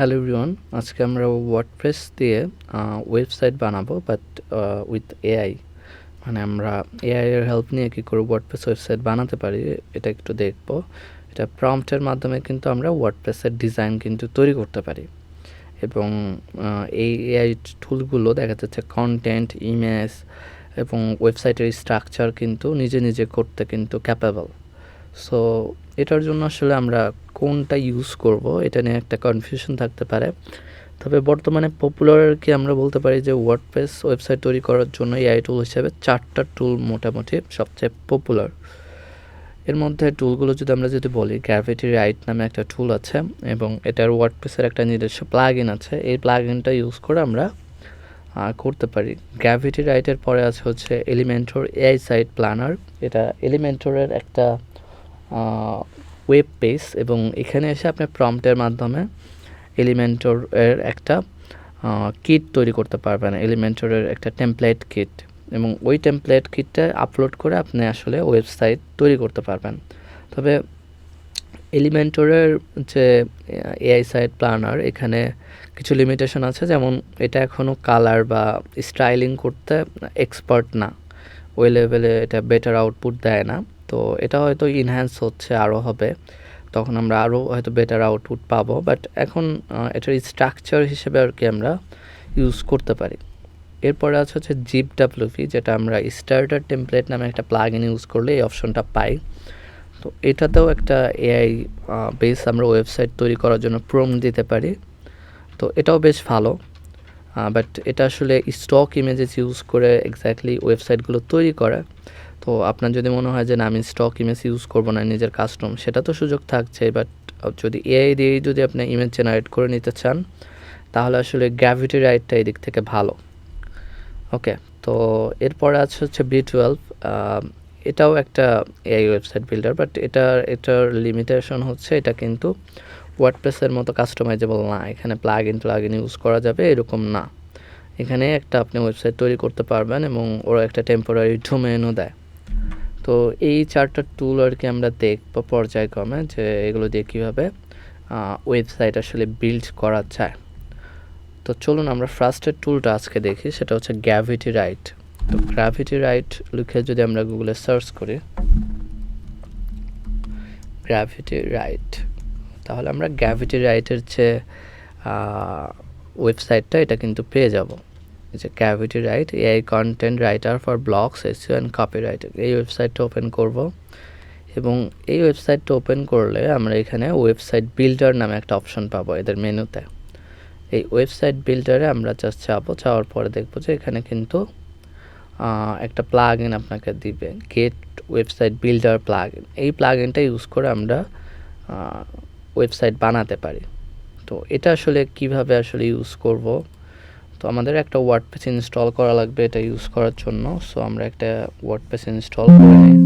Hello everyone আজকে আমরা WordPress দিয়ে ওয়েবসাইট বানাবো বাট উইথ এআই মানে আমরা এআই এর হেল্প নিয়ে কী করে ওয়ার্ডপ্রেস ওয়েবসাইট বানাতে পারি, এটা একটু দেখব। এটা প্রম্পটের মাধ্যমে কিন্তু আমরা ওয়ার্ডপ্রেসের ডিজাইন কিন্তু তৈরি করতে পারি। এবং এই এআই টুলগুলো দেখা যাচ্ছে কন্টেন্ট ইমেজ এবং ওয়েবসাইটের স্ট্রাকচার কিন্তু নিজে নিজে করতে কিন্তু ক্যাপেবল সো এটার জন্য আসলে আমরা কোনটা ইউজ করব, এটা নিয়ে একটা কনফিউশন থাকতে পারে। তবে বর্তমানে পপুলার কি আমরা বলতে পারি যে ওয়ার্ডপ্রেস ওয়েবসাইট তৈরি করার জন্য এআই টুল হিসেবে চারটা টুল মোটামুটি সবচেয়ে পপুলার এর মধ্যে টুলগুলো যদি আমরা যদি বলি গ্র্যাভিটি রাইট নামে একটা টুল আছে এবং এটার ওয়ার্ডপ্রেসের একটা নিজস্ব প্লাগ ইন আছে। এই প্লাগ ইনটা ইউজ করে আমরা করতে পারি। গ্র্যাভিটি রাইটের পরে আছে হচ্ছে এলিমেন্টর এআই সাইট প্ল্যানার এটা এলিমেন্টরের একটা ওয়েব পেজ এবং এখানে এসে আপনি প্রম্পটের মাধ্যমে এলিমেন্টর এর একটা কিট তৈরি করতে পারবেন। এলিমেন্টরের একটা টেমপ্লেট কিট এবং ওই টেমপ্লেট কিটটা আপলোড করে আপনি আসলে ওয়েবসাইট তৈরি করতে পারবেন। তবে এলিমেন্টরের যে এআই সাইট প্ল্যানার এখানে কিছু লিমিটেশন আছে। যেমন এটা এখনও কালার বা স্টাইলিং করতে এক্সপার্ট না। ওই লেভেলে এটা বেটার আউটপুট দেয় না। তো এটা হয়তো ইনহ্যান্স হচ্ছে আরও হবে। তখন আমরা আরও হয়তো বেটার আউটপুট পাবো। বাট এখন এটার স্ট্রাকচার হিসেবে আর কি আমরা ইউজ করতে পারি। এরপরে আছে হচ্ছে জিপ ডাব্লিউপি যেটা আমরা স্টার্টার টেমপ্লেট নামে একটা প্লাগ ইন ইউজ করলে এই অপশনটা পাই। তো এটাতেও একটা এআই বেস আমরা ওয়েবসাইট তৈরি করার জন্য প্রম দিতে পারি। তো এটাও বেশ ভালো। বাট এটা আসলে স্টক ইমেজেস ইউজ করে এক্স্যাক্টলি ওয়েবসাইটগুলো তৈরি করে। তো আপনার যদি মনে হয় যে, না, আমি স্টক ইমেজ ইউজ করব না, নিজের কাস্টম সেটা তো সুযোগ থাকছে। বাট যদি এআই দিয়েই যদি আপনি ইমেজ জেনারেট করে নিতে চান, তাহলে আসলে গ্র্যাভিটি রাইটটা দিক থেকে ভালো। ওকে তো এরপরে আছে হচ্ছে বি টুয়েলভ এটাও একটা এআই ওয়েবসাইট বিল্ডার বাট এটার এটার লিমিটেশন হচ্ছে এটা কিন্তু ওয়ার্ডপ্রেসের মতো কাস্টমাইজেবল না। এখানে plug in plug in use করা যাবে, এরকম না। এখানে একটা আপনি ওয়েবসাইট তৈরি করতে পারবেন এবং ওরা একটা টেম্পোরারি ডোমেনও দেয়। তো এই চারটা টুল আর কি আমরা দেখব পর্যায়ক্রমে যে এগুলো দিয়ে কীভাবে ওয়েবসাইট আসলে বিল্ড করা যায়। তো চলুন আমরা ফার্স্টের টুলটা আজকে দেখি, সেটা হচ্ছে গ্র্যাভিটি রাইট তো গ্র্যাভিটি রাইট লিখে যদি আমরা গুগলে সার্চ করি গ্র্যাভিটি রাইট তাহলে আমরা গ্র্যাভিটি রাইটের যে ওয়েবসাইটটা এটা কিন্তু পেয়ে যাব। এই যে gravity write AI content writer for blogs SEO and copy writer এই ওয়েবসাইটটা ওপেন করব। এবং এই ওয়েবসাইটটা ওপেন করলে আমরা এখানে ওয়েবসাইট বিল্ডার নামে একটা অপশন পাবো এদের মেনুতে। এই ওয়েবসাইট বিল্ডারে আমরা জাস্ট যাব চাওয়ার পরে দেখব যে এখানে কিন্তু একটা প্লাগ ইন আপনাকে দিবে। Get website builder plug in এই প্লাগ ইনটা ইউজ করে আমরা ওয়েবসাইট বানাতে পারি। তো এটা আসলে কীভাবে আসলে ইউজ করব? তো আমাদের একটা ওয়ার্ডপ্রেস ইনস্টল করা লাগবে এটা ইউজ করার জন্য। সো আমরা একটা ওয়ার্ডপ্রেস ইনস্টল করে নিই।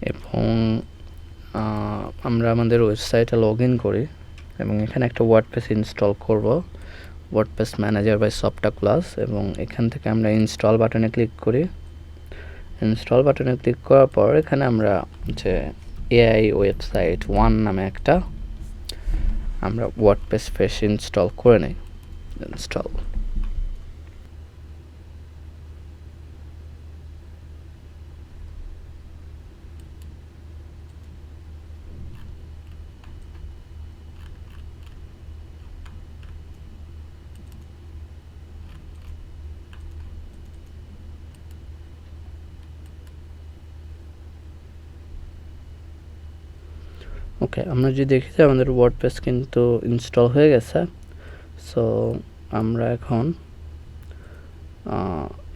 এবং আমরা আমাদের ওয়েবসাইটে লগ ইন করি এবং এখানে একটা ওয়ার্ডপ্রেস ইনস্টল করব। WordPress manager by Softaculous এবং এখান থেকে আমরা ইনস্টল বাটনে ক্লিক করি। ইনস্টল বাটনে ক্লিক করার পর এখানে আমরা যে এআই ওয়েবসাইট ওয়ান নামে একটা আমরা ওয়ার্ডপ্রেস ফ্রেশ ইনস্টল করে নিই। ইনস্টল ওকে আমরা যদি দেখি আমাদের ওয়ার্ডপ্রেস কিন্তু ইনস্টল হয়ে গেছে সো আমরা এখন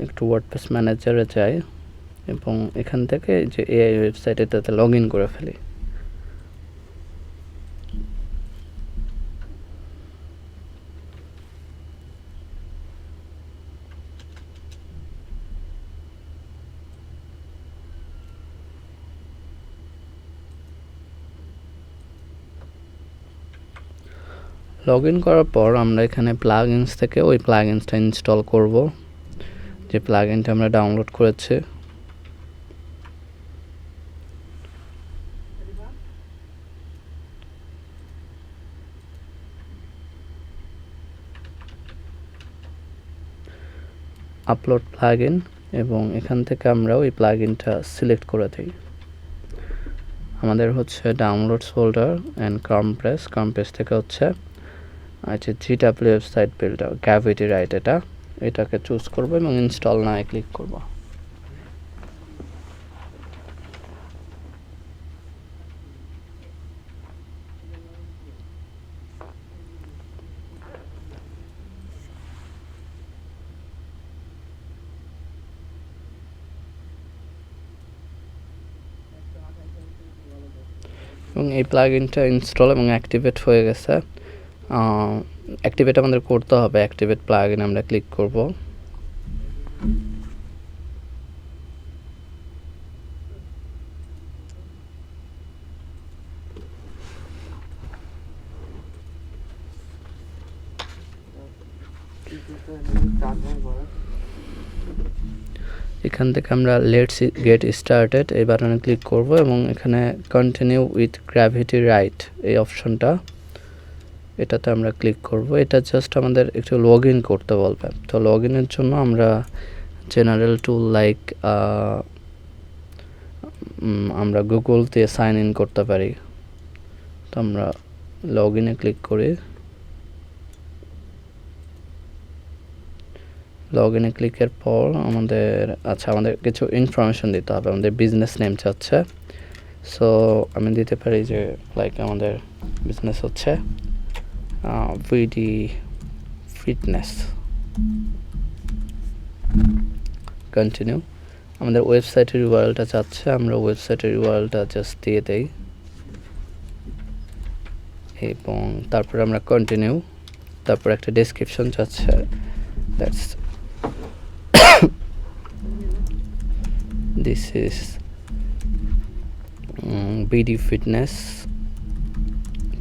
একটু একটু ওয়ার্ডপ্রেস ম্যানেজারে যাই এবং এখান থেকে যে এআই ওয়েবসাইটে তাতে লগ ইন করে ফেলি। লগ ইন করার পর আমরা এখানে প্লাগ থেকে ওই প্লাগ ইনসটা ইনস্টল করব। যে প্লাগ আমরা ডাউনলোড করেছি। আপলোড প্লাগ এবং এখান থেকে আমরা ওই প্লাগ সিলেক্ট করে দিই। আমাদের হচ্ছে downloads folder and compress compress থেকে হচ্ছে আচ্ছা GW website builder gravity right এটা। এটাকে চুজ করব এবং ইনস্টল নায় ক্লিক করব। এবং এই প্লাগইনটা ইনস্টল এবং অ্যাক্টিভেট হয়ে গেছে। অ্যাক্টিভেট আমাদের করতে হবে অ্যাক্টিভেট প্লাগইন আমরা ক্লিক করব। এখান থেকে আমরা লেটস গেট স্টার্টেড এই বাটনে ক্লিক করব এবং এখানে কন্টিনিউ উইথ গ্র্যাভিটি রাইট এই অপশনটা এটাতে আমরা ক্লিক করব। এটা জাস্ট আমাদের একটু লগ ইন করতে বলবে। তো লগ জন্য আমরা জেনারেল টুল লাইক আমরা গুগল দিয়ে সাইন ইন করতে পারি। তো আমরা লগ ইনে ক্লিক করি। লগ ইনে ক্লিকের পর আমাদের আচ্ছা আমাদের কিছু ইনফরমেশন দিতে হবে। আমাদের বিজনেস নেম চাচ্ছে। সো আমি দিতে পারি যে লাইক আমাদের বিজনেস হচ্ছে। ভিডি ফিটনেস কন্টিনিউ আমাদের ওয়েবসাইটের ইউআরএলটা চাচ্ছে আমরা ওয়েবসাইটের ইউআরএলটা জাস্ট দিয়ে দেই। এবং তারপরে আমরা কন্টিনিউ তারপর একটা ডেসক্রিপশন চাচ্ছে that's is um, BD Fitness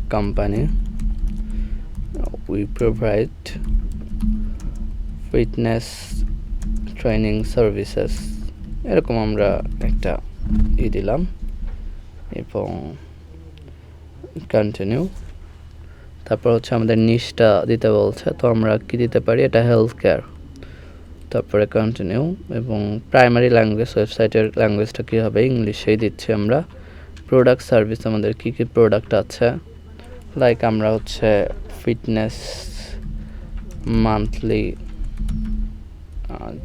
company. We provide fitness training services এরকম আমরা একটা ই দিলাম এবং কন্টিনিউ তারপর হচ্ছে আমাদের নিশটা দিতে বলছে, তো আমরা কি দিতে পারি? এটা হেলথ কেয়ার তারপরে কন্টিনিউ এবং প্রাইমারি ল্যাঙ্গুয়েজ ওয়েবসাইটের ল্যাঙ্গুয়েজটা কী হবে? ইংলিশেই দিচ্ছি আমরা। প্রোডাক্ট সার্ভিস আমাদের কী কী প্রোডাক্ট আছে? লাইক আমরা হচ্ছে ফিটনেস মান্থলি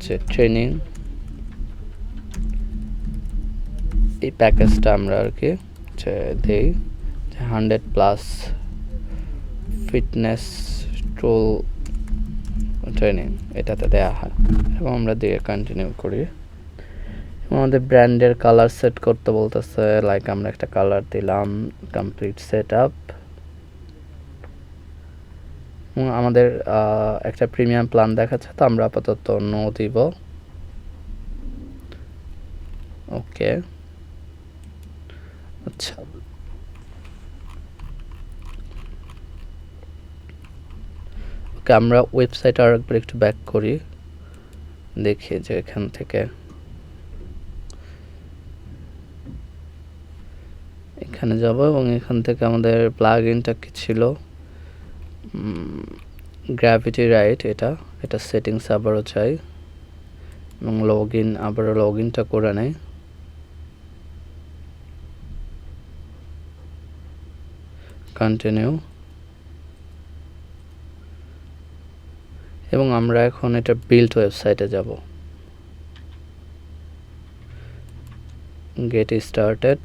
যে ট্রেনিং এই প্যাকেজটা আমরা আর কি যে দিই, যে hundred plus fitness tool training এটাতে দেওয়া হয়। এবং আমরা দিয়ে কন্টিনিউ করি। আমাদের ব্র্যান্ডের কালার সেট করতে বলতেছে লাইক আমরা একটা কালার দিলাম কমপ্লিট সেট আপ আমাদের একটা প্রিমিয়াম প্ল্যান দেখাচ্ছে, তো আমরা আপাতত নো দিব। ওকে আচ্ছা। ওকে আমরা ওয়েবসাইট আর একবার একটু ব্যাক করি। দেখি যে এখান থেকে। এখানে যাব এবং এখান থেকে আমাদের প্লাগ ইনটা কি ছিল? গ্র্যাভিটি রাইট এটা এটা সেটিংস আবারও চাই, এবং লগ ইন আবারও লগ ইনটা করে নেয় কন্টিনিউ এবং আমরা এখন এটা বিল্ড ওয়েবসাইটে যাব। গেট স্টার্টেড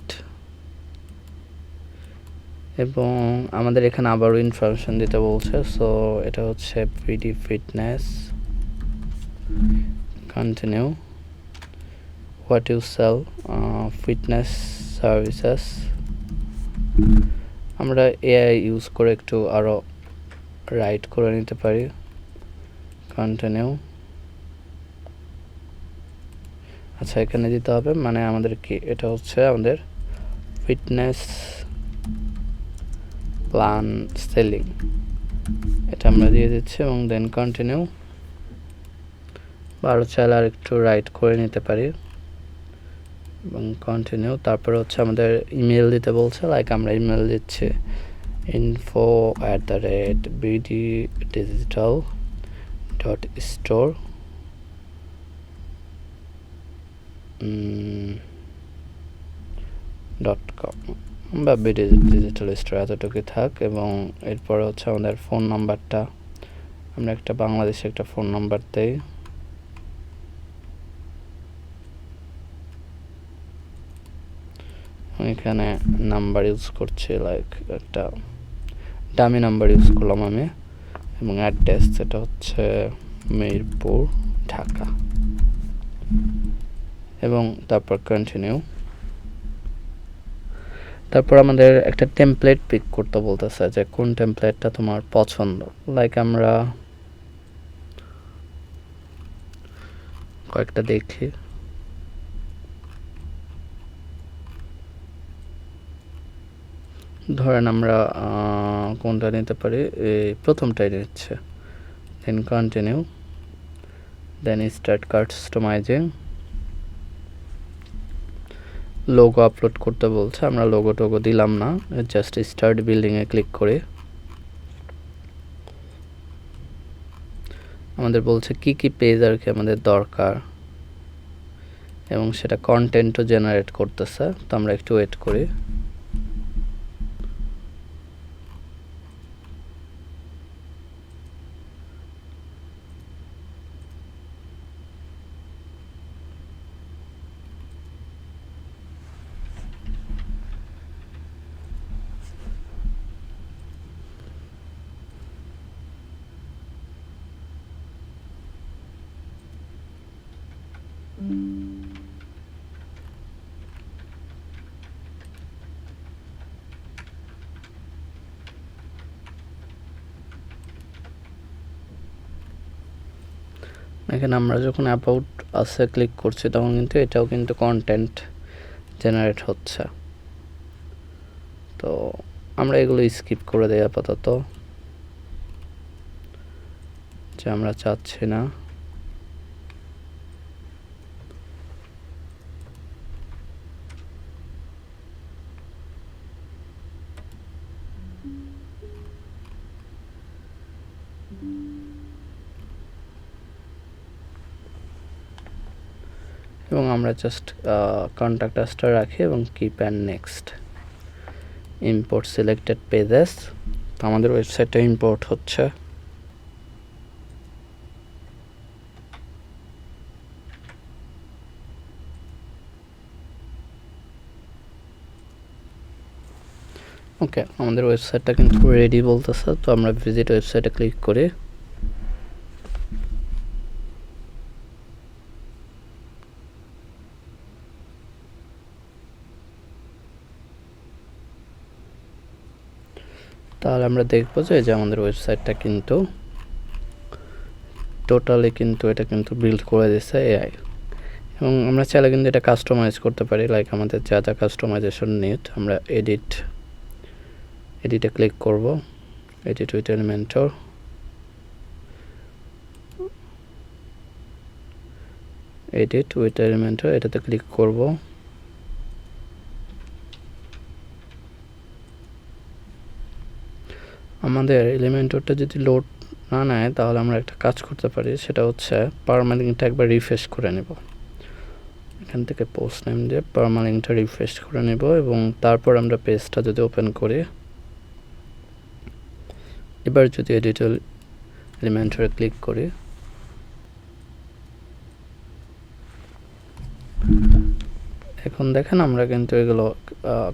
এবং আমাদের এখানে আবারও ইনফরমেশন দিতে বলছে সো এটা হচ্ছে PD fitness continue what you sell fitness services আমরা এআই ইউজ করে একটু আরও রাইট করে নিতে পারি। কন্টিনিউ আচ্ছা এখানে দিতে হবে মানে আমাদের কি, এটা হচ্ছে আমাদের ফিটনেস প্ল্যান সেলিং এটা আমরা দিয়ে দিচ্ছি এবং দেন কন্টিনিউ বারো চাইলে আর একটু রাইট করে নিতে পারি। এবং কন্টিনিউ তারপরে হচ্ছে আমাদের ইমেল দিতে বলছে লাইক আমরা ইমেল দিচ্ছি info at the rate BD digital dot store dot com বা ডিজিটাল স্টোর এতটুকুই থাক এবং এরপরে হচ্ছে আমাদের ফোন নাম্বারটা আমরা একটা বাংলাদেশে একটা ফোন নাম্বার দেই। এখানে নাম্বার ইউজ করছি লাইক একটা ডামি নাম্বার ইউজ করলাম আমি। এবং অ্যাড্রেস যেটা হচ্ছে মিরপুর, ঢাকা। এবং তারপর কন্টিনিউ তারপর আমাদের একটা টেমপ্লেট পিক করতে বলতেছে যে কোন টেমপ্লেটটা তোমার পছন্দ। লাইক আমরা কয়েকটা দেখি। ধরেন আমরা কোনটা নিতে পারি? এই প্রথমটাই নিচ্ছে। Then continue then start customising logo upload করতে বলছে, আমরা লোগো টোগো দিলাম না জাস্ট স্টার্ট বিল্ডিংয়ে ক্লিক করে। আমাদের বলছে কি কি পেজ আর কি আমাদের দরকার, এবং সেটা কন্টেন্টও জেনারেট করতেছে, তো আমরা একটু ওয়েট করি। এখানে আমরা যখন অ্যাবাউট আসে ক্লিক করছি, তখন কিন্তু এটাও কিন্তু কন্টেন্ট জেনারেট হচ্ছে। তো আমরা এগুলো স্কিপ করে দেই আপাতত। যে আমরা চাচ্ছি না। এবং আমরা জাস্ট কন্ট্যাক্ট আসটা রাখি এবং keep and next import selected pages তো আমাদের ওয়েবসাইটটা ইম্পোর্ট হচ্ছে। ওকে আমাদের ওয়েবসাইটটা কিন্তু রেডি বলতেছে, তো আমরা ভিজিট ওয়েবসাইটে ক্লিক করি তাহলে আমরা দেখব যে যে আমাদের ওয়েবসাইটটা কিন্তু টোটালি কিন্তু এটা কিন্তু বিল্ড করে দিচ্ছে এআই এবং আমরা চাইলে কিন্তু এটা কাস্টমাইজ করতে পারি লাইক আমাদের যা যা কাস্টমাইজেশন নিড আমরা এডিট এডিটে ক্লিক করব। Edit with Elementor edit with Elementor এটাতে ক্লিক করব। আমাদের এলিমেন্টরটা যদি লোড না নেয়, তাহলে আমরা একটা কাজ করতে পারি। সেটা হচ্ছে পারমালিংটা একবার রিফ্রেশ করে নেব। এখান থেকে পোস্ট নেম দিয়ে পারমালিংটা রিফ্রেশ করে নেব এবং তারপর আমরা পেজটা যদি ওপেন করি, এবার যদি এডিটর এলিমেন্টরে ক্লিক করি এখন দেখেন আমরা কিন্তু এগুলো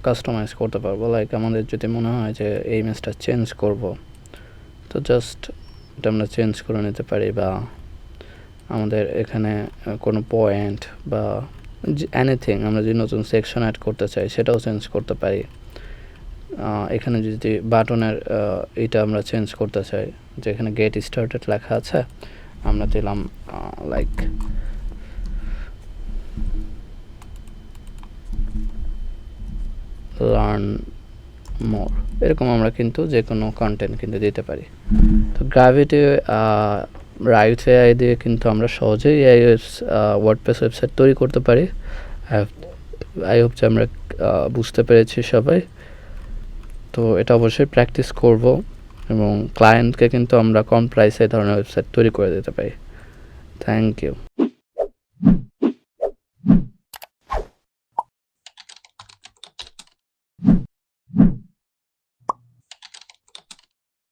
কাস্টমাইজ করতে পারব। লাইক আমাদের যদি মনে হয় যে এই ইমেজটা চেঞ্জ করব, তো জাস্ট এটা আমরা চেঞ্জ করে নিতে পারি বা আমাদের এখানে কোনো পয়েন্ট বা এনিথিং আমরা যদি নতুন সেকশন অ্যাড করতে চাই, সেটাও চেঞ্জ করতে পারি। এখানে যদি বাটনের এটা আমরা চেঞ্জ করতে চাই, যেখানে গেট স্টার্টেড লেখা আছে, আমরা দিলাম লাইক লার্ন মোর এরকম আমরা কিন্তু যে কোনো কন্টেন্ট কিন্তু দিতে পারি। তো গ্রাভিটি রাইট এআই দিয়ে কিন্তু আমরা সহজেই এআই ওয়ার্ডপ্রেস ওয়েবসাইট তৈরি করতে পারি। আই হোপ যে আমরা বুঝতে পেরেছি সবাই। তো এটা অবশ্যই প্র্যাকটিস করব এবং ক্লায়েন্টকে কিন্তু আমরা কম প্রাইসে এই ধরনের ওয়েবসাইট তৈরি করে দিতে পারি। Thank you